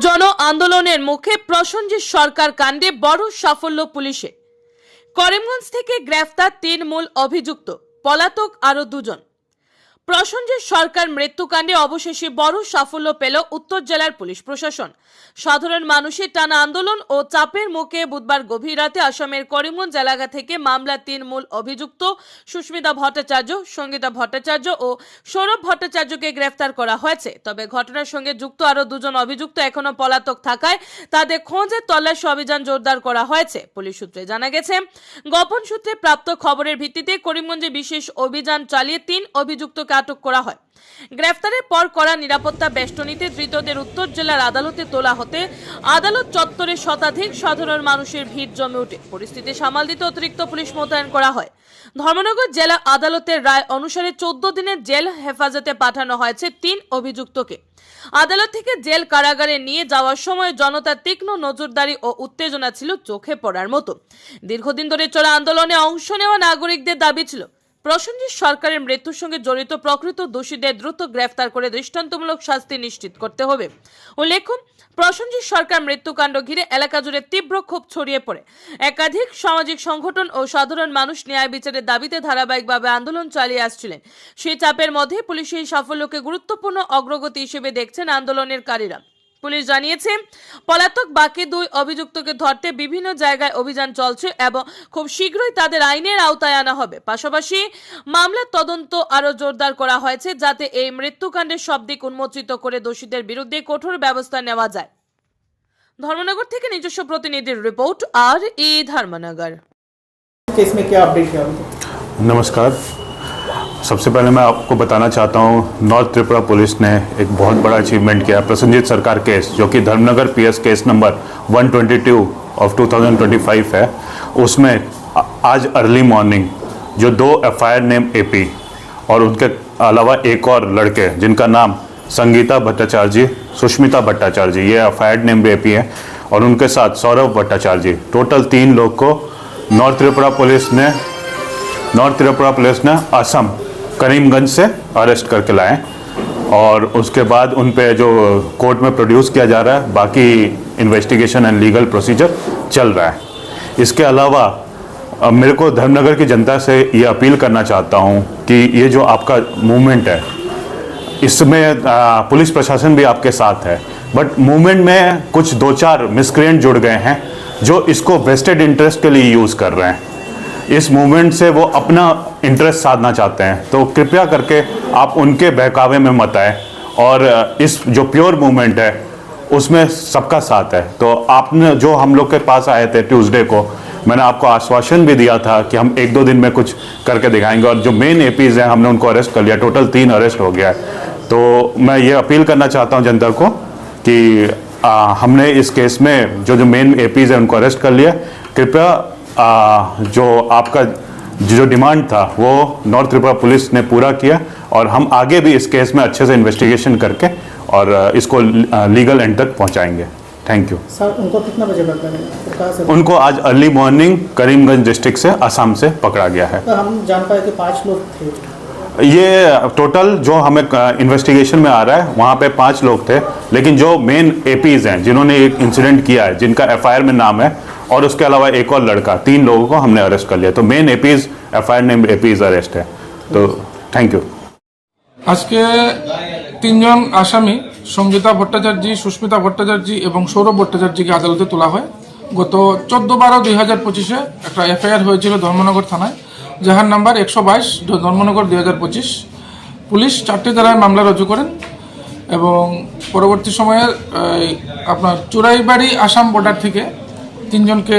জন আন্দোলনের মুখে প্রসঞ্জিৎ সরকার কাণ্ডে বড় সাফল্য পুলিশে। করিমগঞ্জ থেকে গ্রেফতার তিন মূল অভিযুক্ত, পলাতক আরও দুজন। প্রসঞ্জিৎ সরকার মৃত্যুকাণ্ডে অবশেষে বড় সাফল্য পেল উত্তর জেলার পুলিশ প্রশাসন। সাধারণ মানুষের টানা আন্দোলন ও চাপের মুখে বুধবার গভীর রাতে আসামের করিমগঞ্জ এলাকা থেকে মামলার তিন মূল অভিযুক্ত সুস্মিতা ভট্টাচার্য, সঙ্গীতা ভট্টাচার্য ও সৌরভ ভট্টাচার্যকে গ্রেফতার করা হয়েছে। তবে ঘটনার সঙ্গে যুক্ত আরও দুজন অভিযুক্ত এখনও পলাতক থাকায় তাদের খোঁজে তল্লাশি অভিযান জোরদার করা হয়েছে, পুলিশ সূত্রে জানা গেছে। গোপন সূত্রে প্রাপ্ত খবরের ভিত্তিতে করিমগঞ্জে বিশেষ অভিযান চালিয়ে তিন অভিযুক্তকে আটক করা হয়। গ্রেফতারের পর করা নিরাপত্তা বেষ্টনীতে ধৃতদের উত্তর জেলার আদালতে তোলা হতে আদালত চত্বরে শতাধিক সাধারণ মানুষের ভিড় জমে ওঠে। পরিস্থিতি সামাল দিতে অতিরিক্ত পুলিশ মোতায়েন করা হয়। ধর্মনগর জেলা আদালতের রায় অনুসারে চোদ্দ দিনের জেল হেফাজতে পাঠানো হয়েছে তিন অভিযুক্তকে। আদালত থেকে জেল কারাগারে নিয়ে যাওয়ার সময় জনতার তীক্ষ্ণ নজরদারি ও উত্তেজনা ছিল চোখে পড়ার মতো। দীর্ঘদিন ধরে চলা আন্দোলনে অংশ নেওয়া নাগরিকদের দাবি ছিল প্রসেনজিৎ সরকারের মৃত্যুর সঙ্গে জড়িত প্রকৃত দোষীদের দ্রুত গ্রেফতার করে দৃষ্টান্তমূলক শাস্তি নিশ্চিত করতে হবে। উল্লেখ্য, প্রসেনজিৎ সরকার মৃত্যুকাণ্ড ঘিরে এলাকা জুড়ে তীব্র ক্ষোভ ছড়িয়ে পড়ে। একাধিক সামাজিক সংগঠন ও সাধারণ মানুষ ন্যায় বিচারের দাবিতে ধারাবাহিকভাবে আন্দোলন চালিয়ে আসছিলেন। সেই চাপের মধ্যে পুলিশ এই সাফল্যকে গুরুত্বপূর্ণ অগ্রগতি হিসেবে দেখছেন আন্দোলনেরকারীরা পুলিশ জানিয়েছে পলাতক বাকি দুই অভিযুক্তকে ধরতে বিভিন্ন জায়গায় অভিযান চলছে এবং খুব শীঘ্রই তাদের আইনের আওতায় আনা হবে পাশাপাশি মামলার তদন্ত আরও জোরদার করা হয়েছে যাতে এই মৃত্যুকাণ্ডের সব দিক উন্মোচিত করে দোষীদের বিরুদ্ধে কঠোর ব্যবস্থা নেওয়া যায় ধর্মনগর থেকে নিজস্ব প্রতিনিধির রিপোর্ট আর ই ধর্মনগর केस में क्या अपडेट है अभी तक? नमस्कार सबसे पहले मैं आपको बताना चाहता हूँ नॉर्थ त्रिपुरा पुलिस ने एक बहुत बड़ा अचीवमेंट किया प्रसन्नजीत सरकार केस जो कि Dharmanagar PS case number 122 of 2025 है। उसमें आज अर्ली मॉर्निंग जो दो एफआईआर नेम एपी और उनके अलावा एक और लड़के, जिनका नाम संगीता भट्टाचार्य जी सुष्मिता भट्टाचार्य जी ये एफआईआर नेम भी एपी है और उनके साथ सौरभ भट्टाचार्य। जी टोटल तीन लोग को नॉर्थ त्रिपुरा पुलिस ने नॉर्थ त्रिपुरा पुलिस ने असम करीमगंज से अरेस्ट करके लाए और उसके बाद उन पे जो कोर्ट में प्रोड्यूस किया जा रहा है, बाकी इन्वेस्टिगेशन एंड लीगल प्रोसीजर चल रहा है। इसके अलावा मेरे को धर्मनगर की जनता से ये अपील करना चाहता हूँ कि ये जो आपका मूवमेंट है, इसमें पुलिस प्रशासन भी आपके साथ है। बट मूवमेंट में कुछ दो चार मिसक्रिएंट जुड़ गए हैं, जो इसको वेस्टेड इंटरेस्ट के लिए यूज़ कर रहे हैं। इस मूवमेंट से वो अपना इंटरेस्ट साधना चाहते हैं। तो कृपया करके आप उनके बहकावे में मत आए और इस जो प्योर मूवमेंट है उसमें सबका साथ है। तो आपने जो हम लोग के पास आए थे ट्यूसडे को मैंने आपको आश्वासन भी दिया था कि हम एक दो दिन में कुछ करके दिखाएँगे और जो मेन एपीज हैं हमने उनको अरेस्ट कर लिया। टोटल तीन अरेस्ट हो गया है। तो मैं ये अपील करना चाहता हूँ जनता को कि आ, हमने इस केस में जो जो मेन एपीज हैं उनको अरेस्ट कर लिया। कृपया आ, जो आपका जो डिमांड था वो नॉर्थ त्रिपुरा पुलिस ने पूरा किया और हम आगे भी इस केस में अच्छे से इन्वेस्टिगेशन करके और इसको लीगल एंड तक पहुंचाएँगे। थैंक यू सर उनको कितना बजे पकड़ा उनको आज अर्ली मॉर्निंग करीमगंज डिस्ट्रिक्ट से असम से पकड़ा गया है। तो हम जान पाए कि पाँच लोग थे। ये टोटल जो हमें इन्वेस्टिगेशन में आ रहा है वहाँ पे पाँच लोग थे लेकिन जो मेन एपीज हैं जिन्होंने एक इंसिडेंट किया है जिनका एफआईआर में नाम है और उसके अलावा एक और लड़का तीन लोगों को हमने अरेस्ट कर लिया तो main APs FIR name APs arrest है तो थैंक यू আজকে তিনজন আসামি সঙ্গীতা ভট্টাচার্য সুস্মিতা ভট্টাচার্য এবং সৌরভ ভট্টাচার্যকে আদালতে তোলা হয় গত চোদ্দ বারো দুই হাজার পঁচিশে একটা এফআইআর হয়েছিল ধর্মনগর থানায় যাহার নাম্বার একশো বাইশ ধর্মনগর দুই হাজার পঁচিশ পুলিশ চারটি ধারায় মামলা রুজু করেন এবং পরবর্তী সময়ে এই, আপনার চুরাইবাড়ি আসাম বর্ডার থেকে তিনজনকে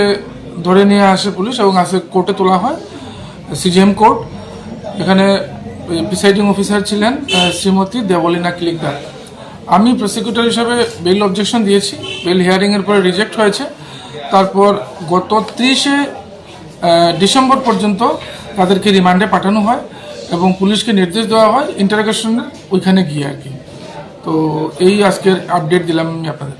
ধরে নিয়ে আসে পুলিশ এবং আসে কোর্টে তোলা হয় সিজিএম কোর্ট এখানে প্রিসাইডিং অফিসার ছিলেন শ্রীমতী দেবলীনা ক্লিকদার। আমি প্রসিকিউটর হিসাবে বেল অবজেকশন দিয়েছি। বেল হিয়ারিংয়ের পরে রিজেক্ট হয়েছে। তারপর গত ত্রিশে ডিসেম্বর পর্যন্ত তাদেরকে রিমান্ডে পাঠানো হয় এবং পুলিশকে নির্দেশ দেওয়া হয় ইন্টারোগেশন ওইখানে গিয়ে আর কি। তো এই আজকের আপডেট দিলাম আমি আপনাদের।